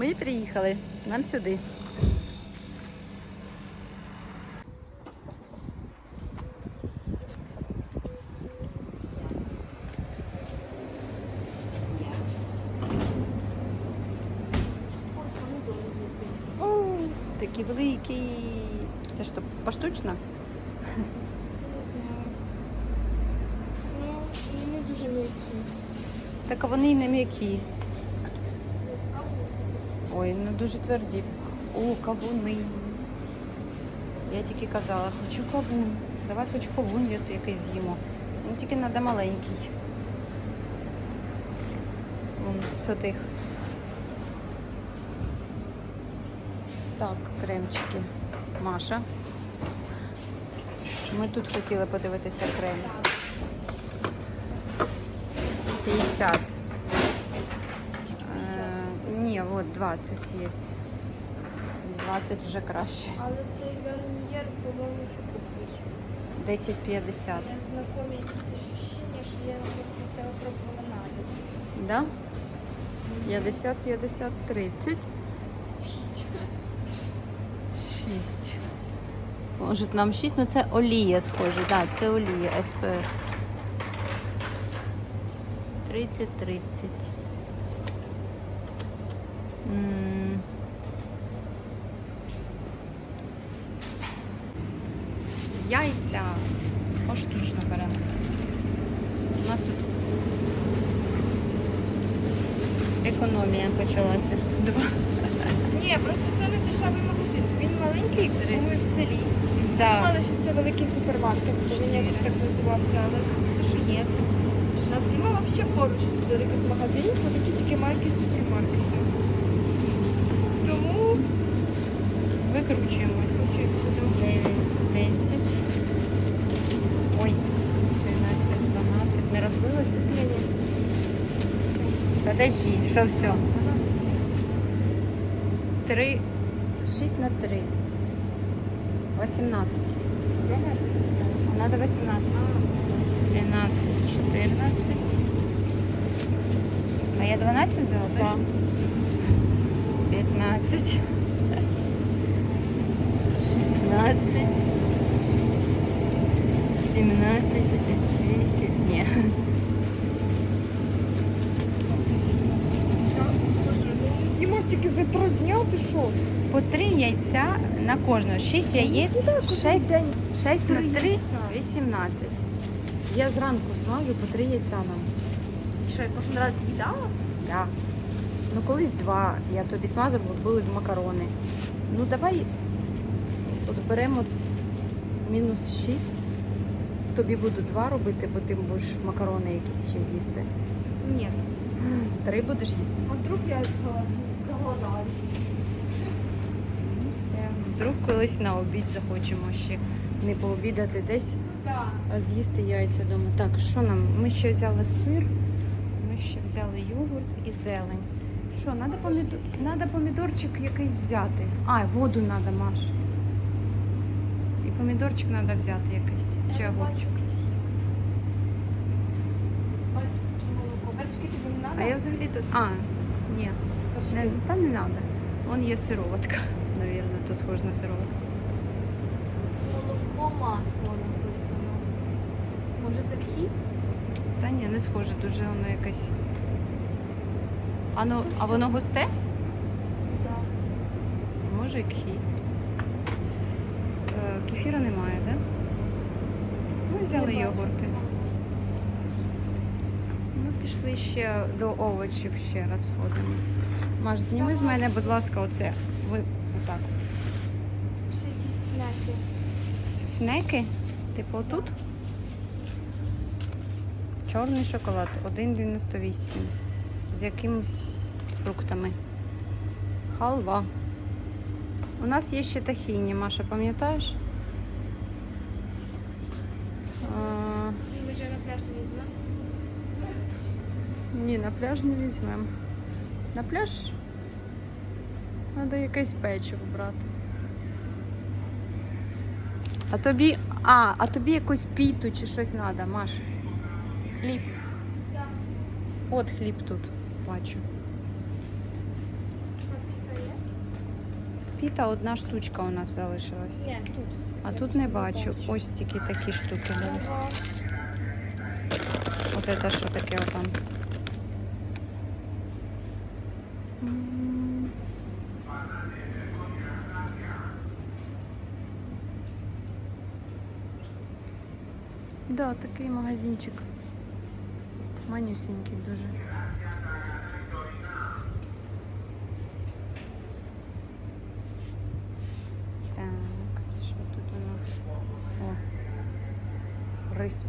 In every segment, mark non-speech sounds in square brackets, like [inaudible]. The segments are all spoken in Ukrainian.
Ми приїхали. Нам сюди. Такі великі. Це що, поштучно? Не знаю. Ну, вони не дуже м'які. Так вони не м'які. Дуже тверді. О, кавуни. Я тільки казала, хочу кавун. Давай хоч кавун я якийсь з'їмо. Ну тільки треба маленький. Вон з отих. Так, кремчики. Маша. Ми тут хотіли подивитися крем. 50. Е, ні, от 20 є. 20 вже краще. Але цей гарнір, по-моєму, фіговий. 10,50. Я знакомі якісь ощущення, що я на себе пробувала назад. Да? 50, 50, 30. Шість. 6. Може нам 6, ну це олія схоже. Так, да, це олія СПФ. 30, 30. М. Яйця. Поштучно беремо. У нас тут економія почалася. Два. Ні, просто це не дешевий магазин. Він маленький, ми в селі. Да. Думали, що це великий супермаркет, бо він якось так називався, але це що ні. У нас немає взагалі поруч тут великих магазинів, бо такі тільки маленькі супермаркети. Викручуємось. Викручуємося, 9, 10. Ой, 13, 12. Не розбилося? ні, ні. Все. Подожди, що все? 12. 3, 6 на 3. 18. 12 взяла. Надо 18. 13, 14. А я 12 взяла? Да. точно? 15. 16. 17. 8. Ні. Так, боже, ну за три дня, ти що? По 3 яйця на кожного. 6 яєць. Сюди кожен 6, день 6 на три 3, яйця. 18. Я зранку смажу по 3 яйця нам. Що, я кожен раз з'їдала? Да. Ну колись два. Я тобі смазав, бо були макарони. Ну давай от беремо мінус 6. Тобі буду два робити, бо ти будеш макарони якісь ще їсти. Ні. Три будеш їсти. А вдруг я заголодаю? Ну все. Вдруг колись на обід захочемо ще не пообідати десь, Так. а з'їсти яйця вдома. Так, що нам? Ми ще взяли сир, ми ще взяли йогурт і зелень. Що, треба помідор... помідорчик якийсь взяти. А, воду треба, Маш. Помідорчик треба взяти якийсь. Чи огурчик. Тобі не А я взагалі тут. А, ні. Не, та не треба. Вон є сироватка. [laughs] Навірно, то схоже на сироватку. Молоко масло написано. Може це кхі? Та ні, не схоже, дуже воно якесь. А, ну, а воно густе? Так. Може і кхі. Кефіра немає, так? Да? Ми взяли йогурти. Ну, пішли ще до овочів ще раз сходимо. Маш, зніми з мене, будь ласка, оце. Ви отак. Ще якісь снеки. Снеки? Типу отут? Чорний шоколад 1,98. З якимись фруктами. Халва. У нас є ще тахіні, Маша, пам'ятаєш? А, Ми вже на пляж не візьмемо. ні, на пляж не візьмемо. На пляж треба якесь печиво брати. А тобі. А, а тобі якусь піту чи щось треба, Маш. Хліб. Так. От хліб тут, бачу. Так. фіта одна штучка у нас залишилась. Ні, тут. А тут не бачу. Ось тільки такі штуки. От це що таке отам? Да, такий магазинчик. Манюсенький дуже. Так, що тут у нас? О, рис.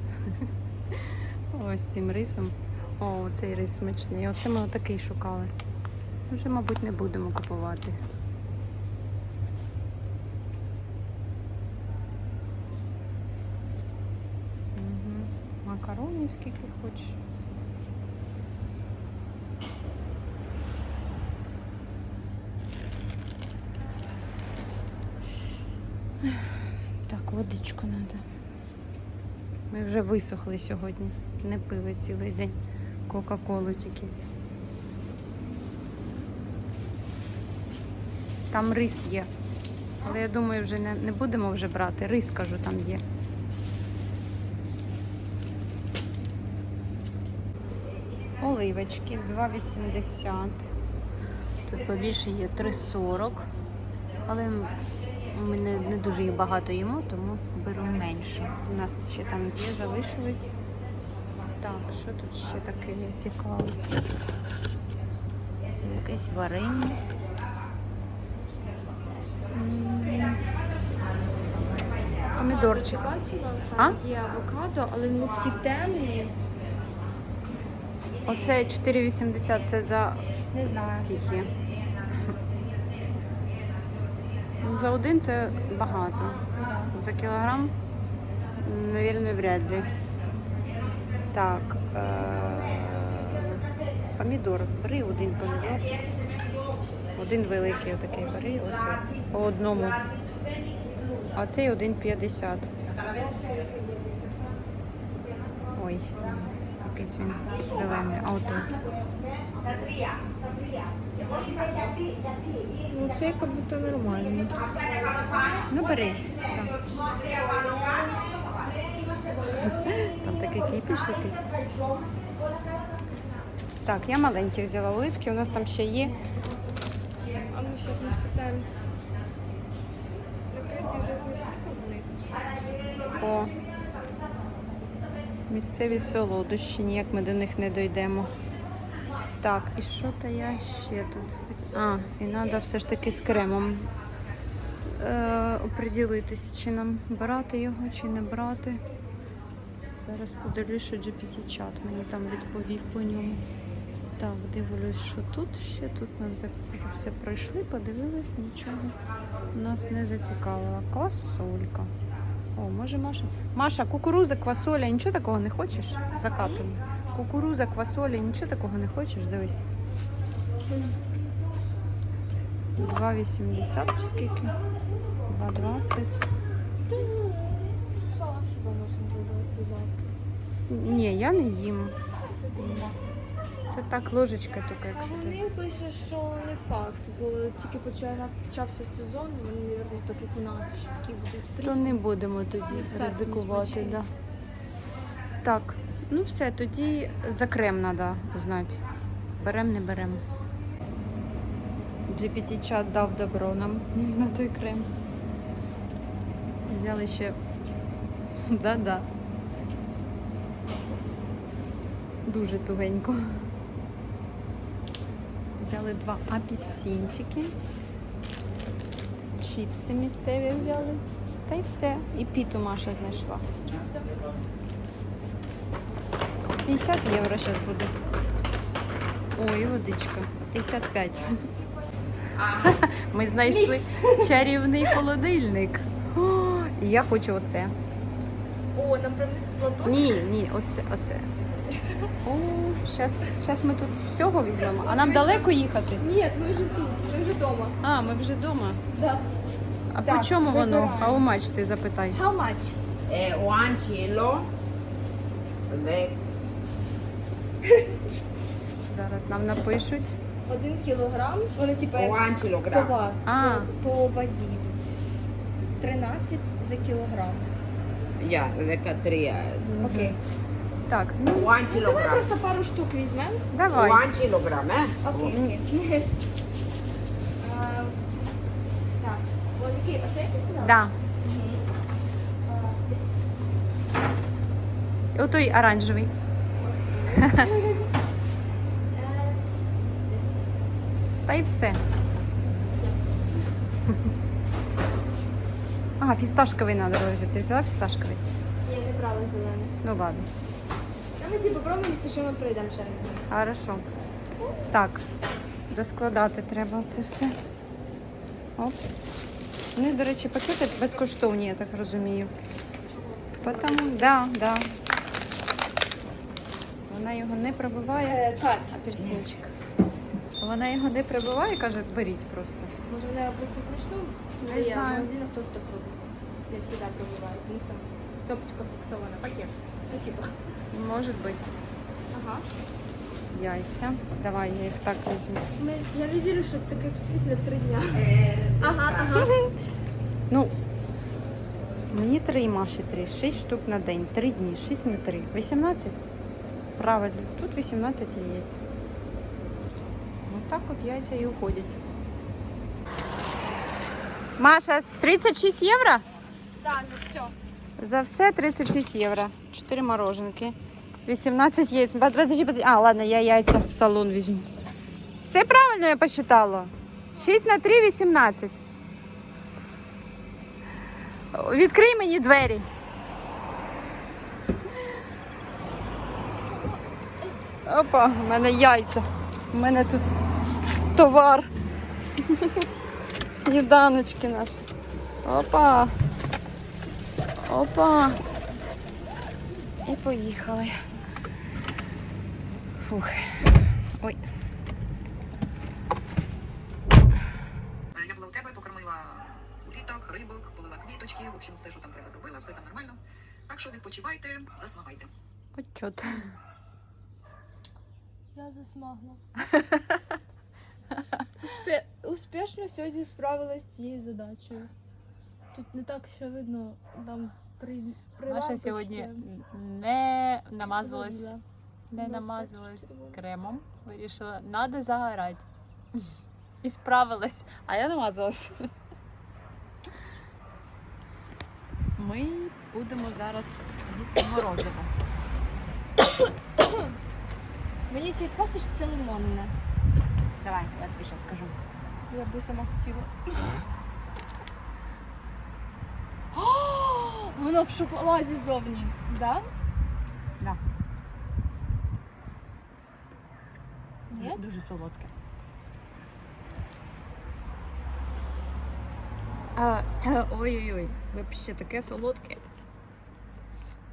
[laughs] Ось тим рисом. О, цей рис смачний. Оце ми отакий шукали. Вже, мабуть, не будемо купувати. Угу. Макаронів скільки хочеш. Так, водичку треба. Ми вже висохли сьогодні. Не пили цілий день. Кока-колу тільки. Там рис є. Але я думаю, вже не, не будемо вже брати. Рис, кажу, там є. Оливочки 2,80. Тут побільше є 3,40. Але ми не, не дуже їх багато їмо, тому беру менше. У нас ще там є, залишились. Так, що тут ще таке цікаве? Це якесь варення. Помідорчик. А? є авокадо, але вони такі темні. Оце 4,80 це за Не знаю. скільки? Ну, за один це багато. За кілограм, навірно, вряд ли. Так. Е- помідор. Бери один помідор. Один великий отакий бери. Ось о, по одному. А цей 1,50. Ой, якийсь він зелений. А. Ну, це як будто нормально. Ну бери. Все. Там такий кипіш якийсь. Так, я маленькі взяла оливки, у нас там ще є. А ми зараз ми спитаємо. Накриті вже смачні вони. О. Місцеві солодощі, ніяк ми до них не дійдемо. Так, і що то я ще тут? А, і треба все ж таки з кремом е, оприділитись, чи нам брати його, чи не брати. Зараз подивлюсь, що GPT-чат мені там відповів по ньому. Так, дивлюсь, що тут ще тут ми все, все пройшли, подивились, нічого нас не зацікавило. Квасолька. О, може Маша. Маша, кукуруза, квасоля, нічого такого не хочеш? Закатуємо. Кукуруза, квасоля, нічого такого не хочеш? Дивись. 2,80 чи скільки? 2,20. Сало хіба можна додати. Ні, я не їм. Так ложечка тільки, якщо ти. Вони пише, що не факт, бо тільки почав- почався сезон, вони, мабуть, так як у нас, що такі будуть То прісні. не будемо тоді все, ризикувати. смачні. Да. Так, ну все, тоді за крем треба узнати. Берем, не беремо. GPT-чат дав добро нам [laughs] на той крем. Взяли ще. [laughs] Да-да. Дуже тугенько. Взяли два апельсинчики. Чіпси місцеві взяли. Та й все. І піту Маша знайшла. 50 євро зараз буде. Ой, водичка. 55. Ми знайшли чарівний холодильник. І я хочу оце. О, нам принесли платочок. Ні, ні, оце, оце. О, зараз, зараз ми тут всього візьмемо. А нам далеко їхати? Ні, ми вже тут, ми вже вдома. А, ми вже вдома. Да. А Так, по чому воно? вибираємо. А у ти запитай. How much? Eh, one kilo. The Зараз нам напишуть. один кілограм. Вони типу як O по вас, А. по, по вазі йдуть. 13 за кілограм. Ja, lekker drie. Окей. Так, ну O anche lo Давай просто пару штук візьмемо. давай. O anche lo eh? Окей, окей. [laughs] А, Так, от який, оцей ти сказала? Да. Мгм. А, десь І Отой оранжевий. Е, десь. [laughs] Та й все. [laughs] Ага, фісташковий треба взяти. Ти взяла фісташковий? Я не брала зелений. Ну ладно. Давайте попробуємо, якщо що ми прийдемо ще раз. Хорошо. Так, доскладати треба це все. Опс. Вони, до речі, пакети безкоштовні, я так розумію. Потому, да, да. Вона його не пробиває. Е, Кать, Апельсинчик. Вона його не пробиває, каже, беріть просто. може не просто вручну? Не я знаю. В магазинах теж так роблю. Я завжди пробиваю. У них там кнопочка фіксована, пакет. Ну, типа. Може бути. Ага. Яйця. Давай, я їх так візьму. Ми, я не вірю, що таке після три дня. Eh, Ага, ага. [laughs] Ну, мені три, Маші три. Шість штук на день. Три дні. Шість на три. 18? Правильно. Тут 18 яєць. Отак от яйця і уходять. Маша, з 36 євро? Так, ну все. За все 36 євро. 4 мороженки. 18 яиц. Под- Подожди, подожди. А, ладно, я яйця в салон візьму. Все правильно я посчитала. 6 на 3 18. Відкрий мені двері. Опа, у мене яйця. У мене тут товар. [laughs] Сніданочки наші. Опа. Опа. І поїхали. Фух. Ой. Е, Я була у тебе, покормила уліток, рибок, полила квіточки. В общем, все, що там треба зробила, все там нормально. Так що відпочивайте, засмагайте. От чот. Я засмагла. [laughs] Успе... Успішно сьогодні справилась з цією задачею. Тут не так ще видно, там при... Маша приладочки. сьогодні не намазалась, не намазалась кремом. Вирішила, надо загорати. [laughs] І справилась. А я намазалась. [laughs] Ми будемо зараз їсти морозиво. [coughs] Мені щось сказати, що це лимонне. Давай, я тобі зараз скажу. Я би сама хотіла. Воно в шоколаді зовні, да? Да. Ні? Дуже солодке. А, ой-ой-ой, взагалі таке солодке.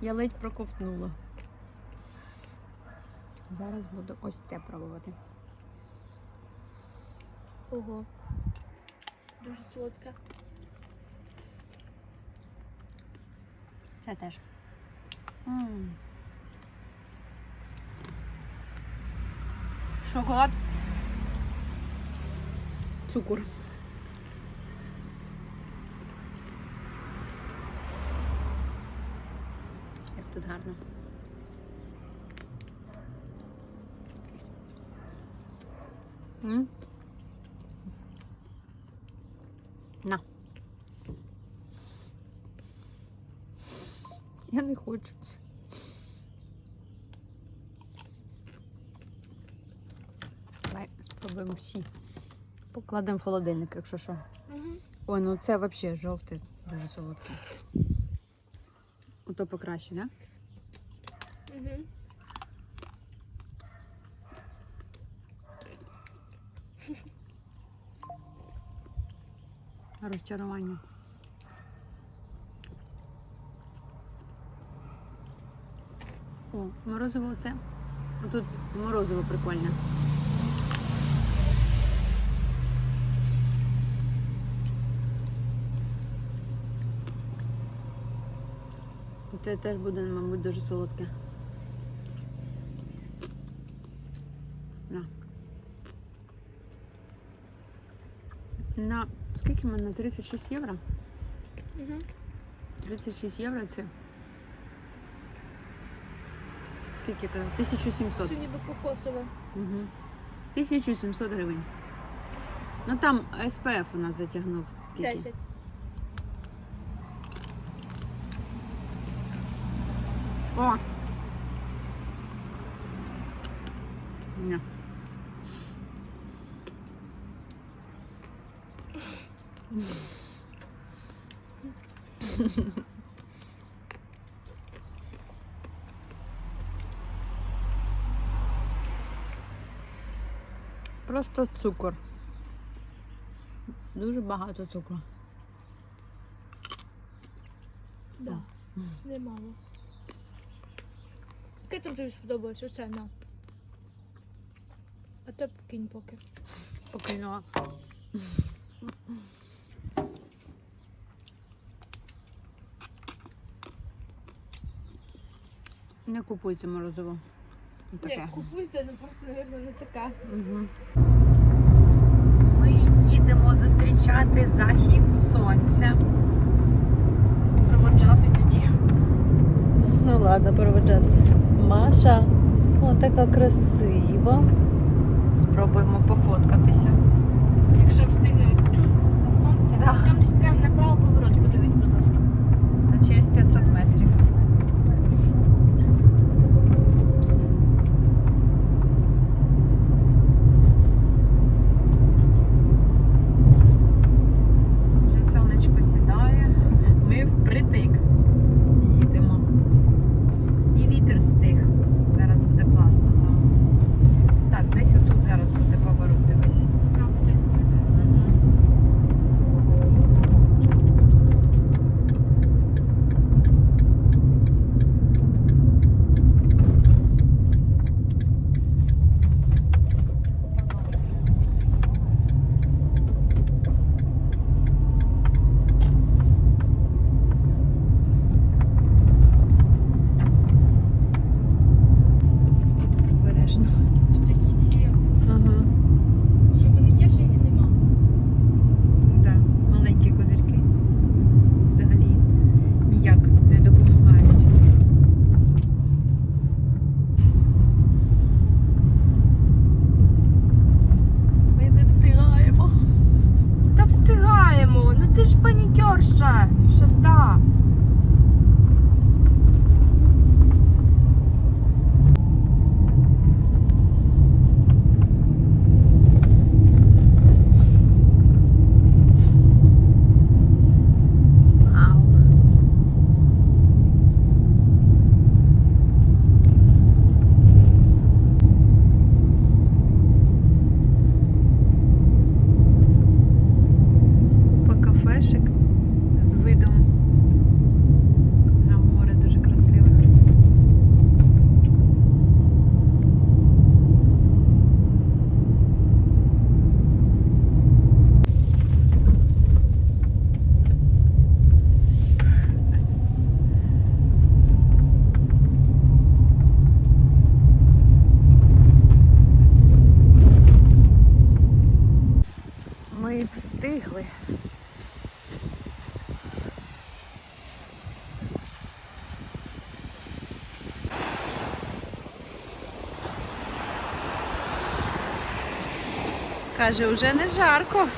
Я ледь проковтнула. Зараз буду ось це пробувати. Ого. Дуже солодке. Це теж. м Шоколад. Цукор. Як тут гарно. М? На. Я. Давай спробуємо всі. Покладемо в холодильник, якщо що. Угу. Ой, ну це взагалі жовте, дуже солодке. Ото покраще, так? Да? Угу. Розчарування. О, морозиво це. Тут морозиво прикольне. Це теж буде, мабуть, дуже солодке. На. На скільки в мене? 36 євро? Угу. 36 євро це. Скільки це? 1700. Це ніби кокосове. Угу. 1700 гривень. Ну там СПФ у нас затягнув. Скільки? 10. О! Ні. [laughs] Просто цукор. Дуже багато цукру. Да. Немало. Яке там тобі сподобалось? Оце на. А те кинь поки. Покинула. Не купуйте морозиво. Таке. Ні, купуйте, ну просто, мабуть, не така. Ми їдемо зустрічати захід сонця. Проводжати тоді. Ну ладно, проведжати. Маша, о, така красива. Спробуємо пофоткатися. Якщо встигнемо на сонце, Да. там десь прямо направо поворот, подивись, будь ласка. Через 500 метрів. Каже, уже не жарко.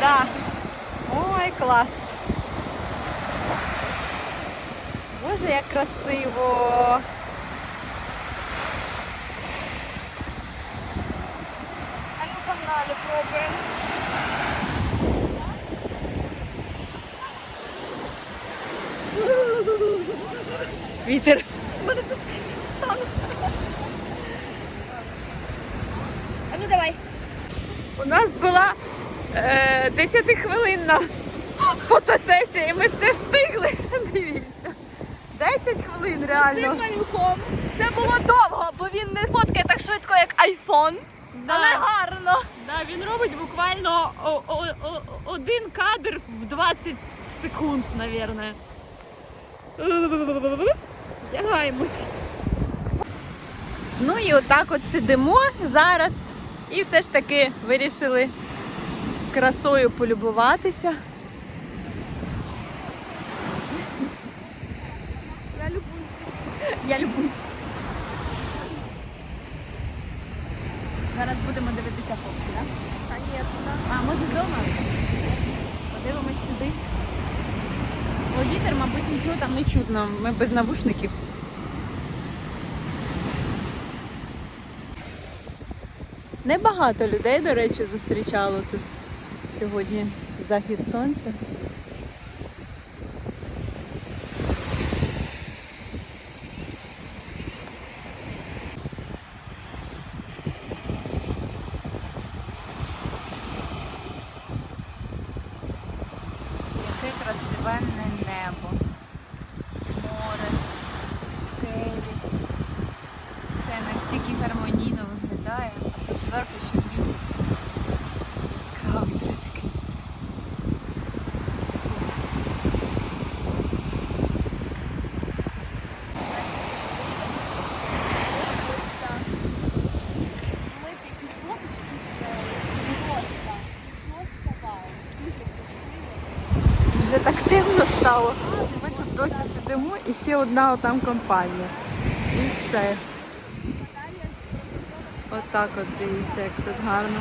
Да. Ой, клас. Боже, як красиво. А ну погнали, пробуємо. Вітер. У мене соски стануть. А ну давай. У нас була е, 10-хвилинна фотосесія, і ми все встигли. [laughs] Дивіться. 10 хвилин Цим реально. малюком. Це було довго, бо він не фоткає так швидко, як айфон. Але гарно. Да, він робить буквально о- о- о- один кадр в 20 секунд, наверное. Вдягаємось. Ну і отак от сидимо зараз і все ж таки вирішили красою полюбуватися. Я любуюсь. Я любуюсь. Зараз будемо дивитися фотки, так? Конечно. А, може вдома? Подивимось сюди. О, вітер, мабуть, нічого там не чутно. Ми без навушників. Небагато людей, до речі, зустрічало тут сьогодні захід сонця. Яке красивенне небо. Море, скелі. Все настільки гармонійно виглядає, а тут зверху ще місяць. Яскравий все таки. Ми такі фоточки зробили. Просто. Просто вау. Дуже красиво. Вже так темно стало. Ми тут досі сидимо і ще одна отам компанія. І все. Отак от дивіться, як тут гарно.